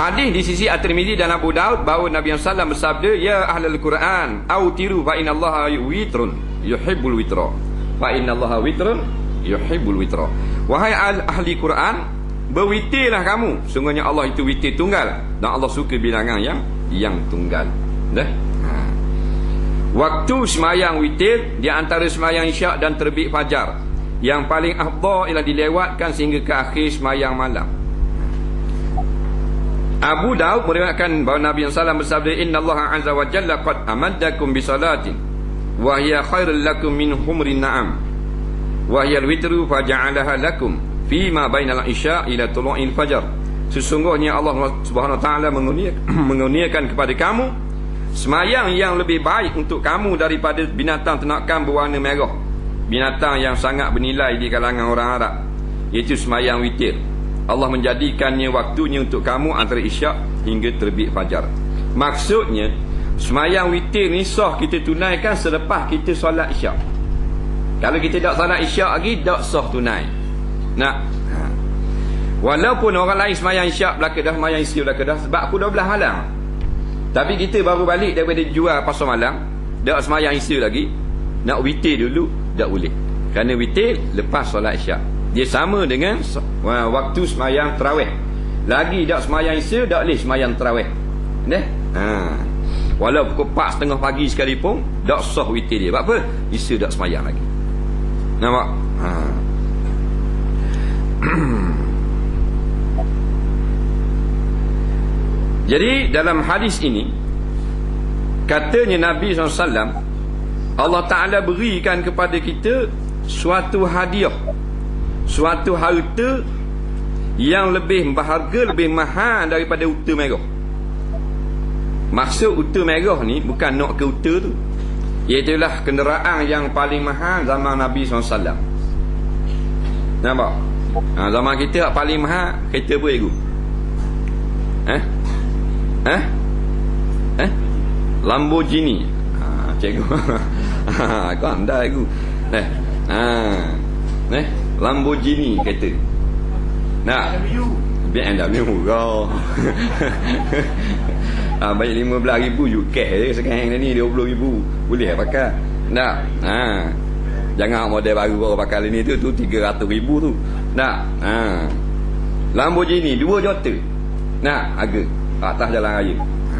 Hadis di sisi At-Tirmizi dan Abu Daud bahawa Nabi SAW bersabda, Ya ahlul Quran, awtiru fa inna Allah witrun yuhibbul witra. Fa inna Allah witrun yuhibbul witra. Wahai ahli Quran, berwitirlah kamu. Sungguhnya Allah itu witir tunggal dan Allah suka bilangan yang yang tunggal. Dah. Ha. Waktu semayang witir di antara semayang isyak dan terbit fajar. Yang paling afdal ialah dilewatkan sehingga ke akhir semayang malam. Abu Daud meriwayatkan bahawa Nabi SAW bersabda Inna Allah Azza wa Jalla qad amaddakum bi salatin wa hiya khairul lakum min humrin na'am wa hiya al-witru fa ja'alaha lakum fi ma bainal isya ila tulu'il fajar sesungguhnya Allah Subhanahu wa taala mengurniakan kepada kamu semayang yang lebih baik untuk kamu daripada binatang ternakan berwarna merah binatang yang sangat bernilai di kalangan orang Arab iaitu semayang witir Allah menjadikannya waktunya untuk kamu antara isyak hingga terbit fajar. Maksudnya, semayang witir ni sah kita tunaikan selepas kita solat isyak. Kalau kita tak solat isyak lagi, tak sah tunai. Nak? Ha. Walaupun orang lain semayang isyak belakang dah, semayang isyak belakang dah, sebab aku 12 malam. Tapi kita baru balik daripada jual pasal malam, tak semayang isyak lagi, nak witir dulu, tak boleh. Kerana witir lepas solat isyak dia sama dengan waktu semayang terawih. Lagi tak semayang isya tak boleh semayang terawih. Ne? ha. walau pukul 4 setengah pagi sekalipun tak sah witir dia. Sebab apa? Isya tak semayang lagi. Nampak? Ha. jadi dalam hadis ini katanya Nabi SAW Allah Ta'ala berikan kepada kita suatu hadiah suatu harta yang lebih berharga lebih mahal daripada uta merah. Maksud uta merah ni bukan nak ke uta tu. Iaitulah kenderaan yang paling mahal zaman Nabi SAW nampak? Ha, zaman kita paling mahal kereta apa ibu eh? Eh? Eh? Lamborghini. Ha, cikgu. Ha, kau anda ibu eh? Ha, eh Lamborghini kereta. Nak? BMW kau. ah baik 15000 you cash sekarang ni 20000. Boleh pakai. Nak? Ha. Jangan model baru baru pakai ni tu tu 300000 tu. Nak? Ha. Lamborghini 2 juta. Nak harga atas jalan raya. Ha.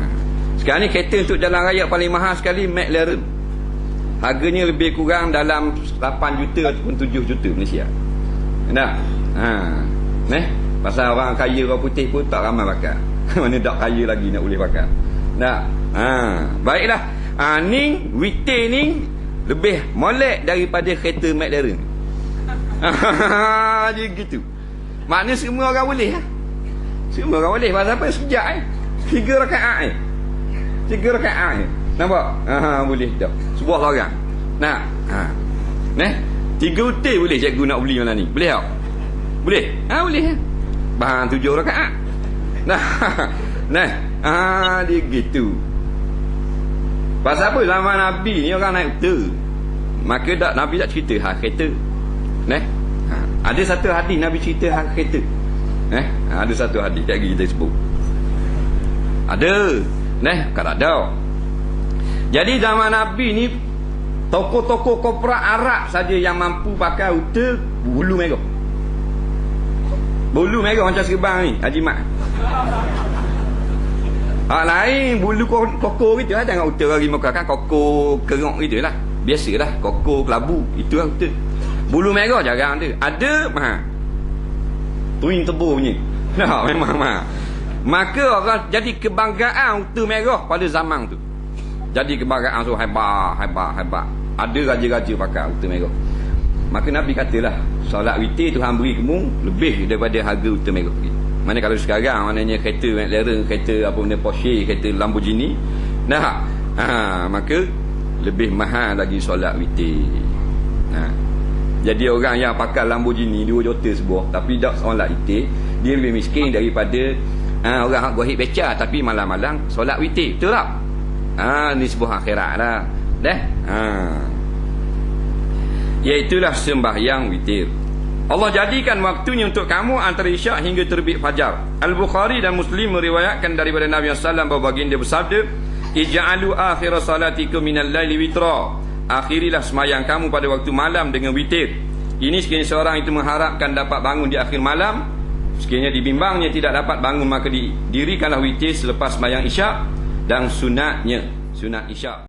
Sekarang ni kereta untuk jalan raya paling mahal sekali McLaren. Harganya lebih kurang dalam 8 juta ataupun 7 juta Malaysia. Nah. Ha. Neh, pasal orang kaya orang putih pun tak ramai pakai. Mana tak kaya lagi nak boleh pakai. Nah. Ha. Baiklah. Ha ni witir ni lebih molek daripada kereta McLaren. Jadi gitu. Maknanya semua orang boleh ha? Semua orang boleh pasal apa sejak eh. Tiga rakaat eh. Tiga rakaat eh. Nampak? Ha, boleh dah. Sebuah orang. Nah. Ha. Neh. Tiga util boleh cikgu nak beli mana ni? Boleh tak? Boleh? Ha boleh. Bahan tujuh rakaat. Nah. Nah. Ha dia gitu. Pasal apa zaman Nabi ni orang naik uta. Maka tak Nabi tak cerita hal kereta. Nah. Ha. Ada satu hadis Nabi cerita hal kereta. Eh, ha. ada satu hadis lagi kita sebut. Ada. Nah, kan ada. Jadi zaman Nabi ni Toko-toko kopra Arab saja yang mampu pakai uta bulu merah. Bulu merah macam serbang ni, Haji Mat. Hak lain bulu koko gitu lah jangan uta lagi muka kan koko kerok gitu lah. Biasalah koko kelabu itu lah uta. Bulu merah jarang ada. Ada mah. Tuing tebu punya. Nah, memang mah. Maka orang jadi kebanggaan uta merah pada zaman tu. Jadi kebanggaan tu hebat, hebat, hebat. Ada raja-raja pakai unta merah maka Nabi katalah solat witir Tuhan beri kamu lebih daripada harga unta merah mana kalau sekarang maknanya kereta McLaren kereta apa benda Porsche kereta Lamborghini nah ha, maka lebih mahal lagi solat witir. Ha. jadi orang yang pakai Lamborghini 2 juta sebuah tapi tak solat witir dia lebih miskin daripada ha, orang gohit beca tapi malam-malam solat witir. Betul tak ha, ni sebuah akhirat lah Dah. Ha. Iaitulah sembahyang witir. Allah jadikan waktunya untuk kamu antara isyak hingga terbit fajar. Al-Bukhari dan Muslim meriwayatkan daripada Nabi SAW bahawa baginda bersabda, Ija'alu akhir salatikum minal laili witra. Akhirilah semayang kamu pada waktu malam dengan witir. Ini sekiranya seorang itu mengharapkan dapat bangun di akhir malam, sekiranya dibimbangnya tidak dapat bangun maka didirikanlah witir selepas semayang isyak dan sunatnya, sunat isyak.